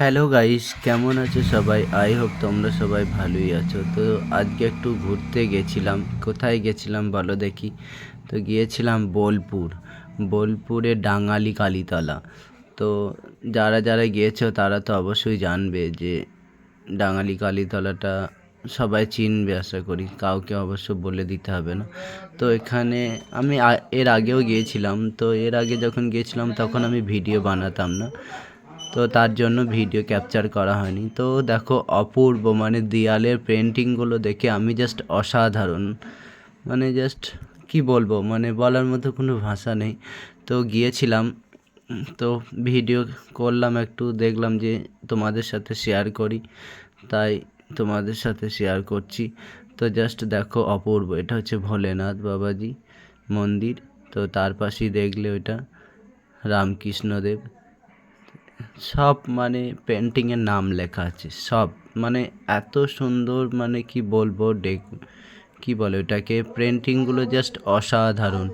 Hello guys কেমন আছো সবাই? আই হোপ তোমরা সবাই ভালোই আছো। তো আজকে একটু ঘুরতে গেছিলাম। কোথায় গেছিলাম বলো দেখি? তো গিয়েছিলাম বোলপুর। বোলপুরে ডাঙ্গালি কালীতলা। তো যারা যারা গিয়েছো, তারা তো অবশ্যই জানবে যে ডাঙ্গালি কালীতলাটা সবাই চিনবে, আশা করি। কাউকে অবশ্য বলে দিতে হবে না। তো এখানে আমি এর আগেও গিয়েছিলাম। তো এর আগে যখন গিয়েছিলাম, তখন আমি ভিডিও বানাতাম না। তো তার জন্য ভিডিও ক্যাপচার করা হয়নি। তো দেখো, অপূর্ব মানে দেয়ালের পেন্টিংগুলো দেখে আমি জাস্ট অসাধারণ। মানে জাস্ট কি বলব মানে বলার মতো কোনো ভাষা নেই। তো গিয়েছিলাম, তো ভিডিও করলাম একটু, দেখলাম যে তোমাদের সাথে শেয়ার করি। তাই তোমাদের সাথে শেয়ার করছি। তো জাস্ট দেখো, অপূর্ব, এটা হচ্ছে ভোলেনাথ বাবাজি মন্দির। তো তার পাশেই দেখলে ওইটা রামকৃষ্ণদেব। সব মানে পেন্টিংয়ের নাম লেখা আছে, সব। মানে এত সুন্দর মানে কি বলব ডেক কি বলে ওটাকে? পেন্টিংগুলো জাস্ট অসাধারণ।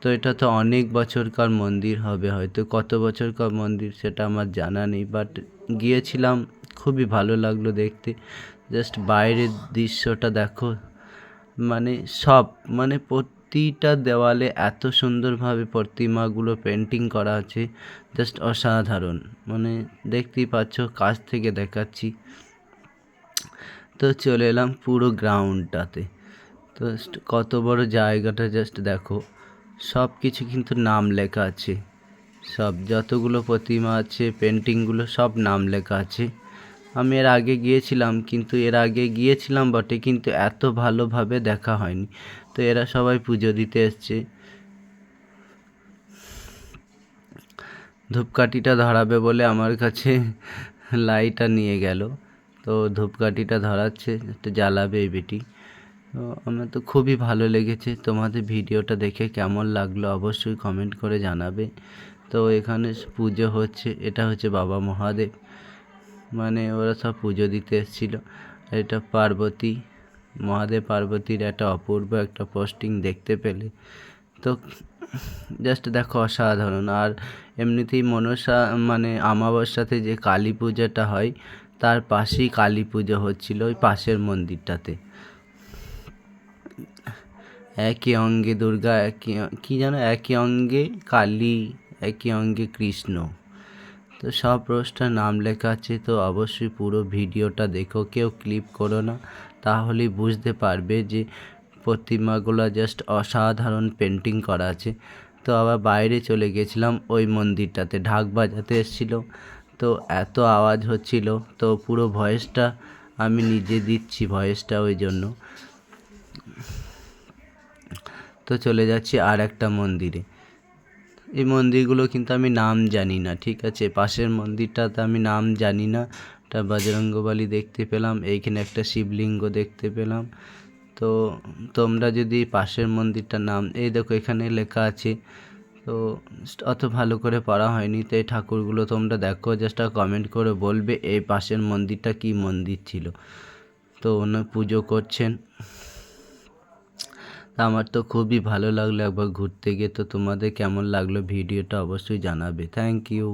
তো এটা তো অনেক বছরকার মন্দির হবে হয়তো, কত বছরকার মন্দির সেটা আমার জানা নেই বাট গিয়েছিলাম, খুবই ভালো লাগল দেখতে। জাস্ট বাইরের দৃশ্যটা দেখো মানে সব মানে প্রতিটা দেওয়ালে এত সুন্দরভাবে প্রতিমাগুলো পেন্টিং করা আছে জাস্ট অসাধারণ। মানে দেখতেই পাচ্ছ, কাছ থেকে দেখাচ্ছি। তো চলে এলাম পুরো গ্রাউন্ডটাতে তো কত বড় জায়গাটা জাস্ট দেখো। সব কিছু কিন্তু নাম লেখা আছে। সব যতগুলো প্রতিমা আছে পেন্টিংগুলো সব নাম লেখা আছে। আমি এর আগে গিয়েছিলাম, কিন্তু এর আগে গিয়েছিলাম বটে, কিন্তু এত ভালোভাবে দেখা হয়নি। তো এরা সবাই পুজো দিতে এসছে। ধূপকাঠিটা ধরাবে বলে আমার কাছে লাইটার নিয়ে গেল। তো ধূপকাঠিটা ধরাচ্ছে একটু জ্বালাবে এই বেটি। তো আমার তো খুবই ভালো লেগেছে। তোমাদের ভিডিওটা দেখে কেমন লাগল অবশ্যই কমেন্ট করে জানাবে। তো এখানে পুজো হচ্ছে, এটা হচ্ছে বাবা মহাদেব। মানে ওরা সব পুজো দিতে এসেছিল। এটা পার্বতী, মহাদেব পার্বতীর একটা অপূর্ব একটা পোস্টিং দেখতে পেলে। তো জাস্ট দেখো অসাধারণ। আর এমনিতেই মনসা মানে আমাবস্যাতে যে কালী পূজাটা হয়, তার পাশেই কালী পুজো হচ্ছিল ওই পাশের মন্দিরটাতে। একই অঙ্গে দুর্গা একই কী যেন একই অঙ্গে কালী একই অঙ্গে কৃষ্ণ। তো সব রোজটার নাম লেখা আছে, তো অবশ্যই পুরো ভিডিওটা দেখো, কেউ ক্লিপ করো না। তাহলেই বুঝতে পারবে যে প্রতিমাগুলো জাস্ট অসাধারণ পেন্টিং করা আছে। তো আবার বাইরে চলে গেছিলাম, ওই মন্দিরটাতে ঢাক বাজাতে এসেছিল। তো এত আওয়াজ হচ্ছিল, তো পুরো ভয়েসটা আমি নিজে দিচ্ছি ভয়েসটা ওই জন্য। তো চলে যাচ্ছি আর একটা মন্দিরে। এই মন্দিরগুলো কিন্তু আমি নাম জানি না, ঠিক আছে? পাশের মন্দিরটাতে আমি নাম জানি না। একটা বজরঙ্গবালি দেখতে পেলাম, এইখানে একটা শিবলিঙ্গ দেখতে পেলাম। তো তোমরা যদি পাশের মন্দিরটার নাম, এই দেখো এখানে লেখা আছে, তো অত ভালো করে পড়া হয়নি, তো এই ঠাকুরগুলো তোমরা দেখো জাস্ট কমেন্ট করে বলবে, এই পাশের মন্দিরটা কি মন্দির ছিল। তো ওনার পুজো করছেন। আমার তো খুবই ভালো লাগল একবার ঘুরতে গিয়ে, তো তোমাদের কেমন লাগল ভিডিওটা অবশ্যই জানাবে। Thank you